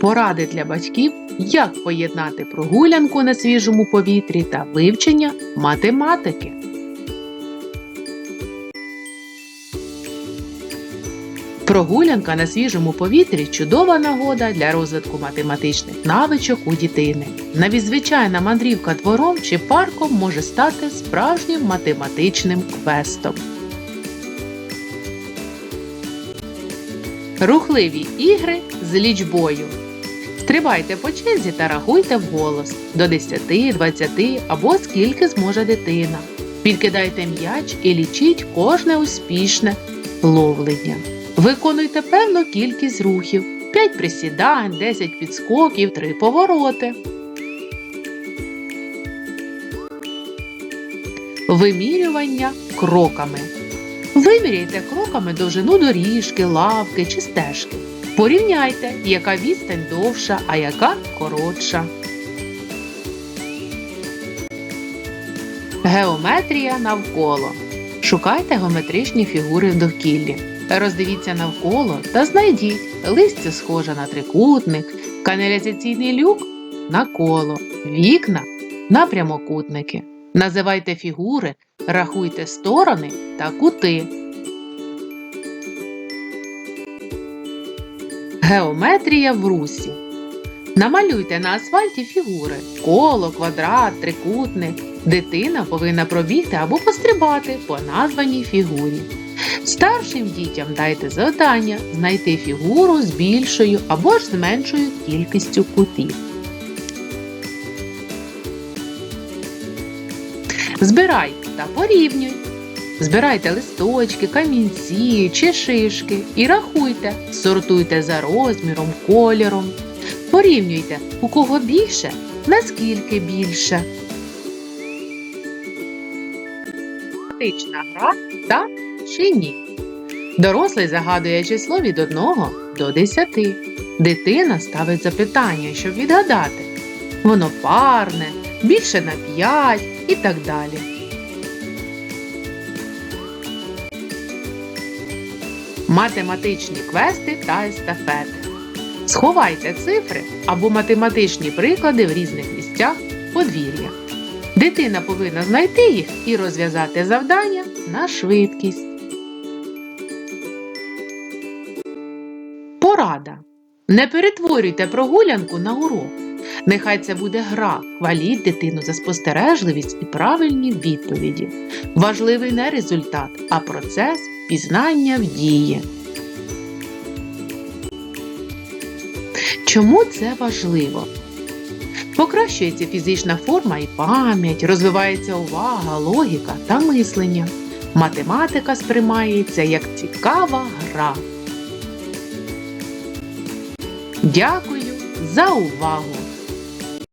Поради для батьків, як поєднати прогулянку на свіжому повітрі та вивчення математики. Прогулянка на свіжому повітрі чудова нагода для розвитку математичних навичок у дитини. Навіть звичайна мандрівка двором чи парком може стати справжнім математичним квестом. Рухливі ігри з лічбою. Стрибайте по черзі та рахуйте вголос до 10, 20 або скільки зможе дитина. Підкидайте м'яч і лічіть кожне успішне ловлення. Виконуйте певну кількість рухів: 5 присідань, 10 підскоків, 3 повороти. Вимірювання кроками. Виміряйте кроками довжину доріжки, лавки чи стежки. Порівняйте, яка відстань довша, а яка коротша. Геометрія навколо. Шукайте геометричні фігури в довкіллі. Роздивіться навколо та знайдіть листя схоже на трикутник, каналізаційний люк на коло, вікна на прямокутники. Називайте фігури, рахуйте сторони та кути. Геометрія в русі. Намалюйте на асфальті фігури: коло, квадрат, трикутник. Дитина повинна пробігти або пострибати по названій фігурі. Старшим дітям дайте завдання знайти фігуру з більшою або ж з меншою кількістю кутів. Збирай та порівнюй. Збирайте листочки, камінці чи шишки і рахуйте, сортуйте за розміром, кольором. Порівнюйте, у кого більше, наскільки більше. Математична гра та чи ні. Дорослий загадує число від 1 до 10. Дитина ставить запитання, щоб відгадати. Воно парне, більше на 5 і так далі. Математичні квести та естафети. Сховайте цифри або математичні приклади в різних місцях подвір'я. Дитина повинна знайти їх і розв'язати завдання на швидкість. Порада. Не перетворюйте прогулянку на урок. Нехай це буде гра, хваліть дитину за спостережливість і правильні відповіді. Важливий не результат, а процес пізнання в дії. Чому це важливо? Покращується фізична форма і пам'ять, розвивається увага, логіка та мислення. Математика сприймається як цікава гра. Дякую за увагу!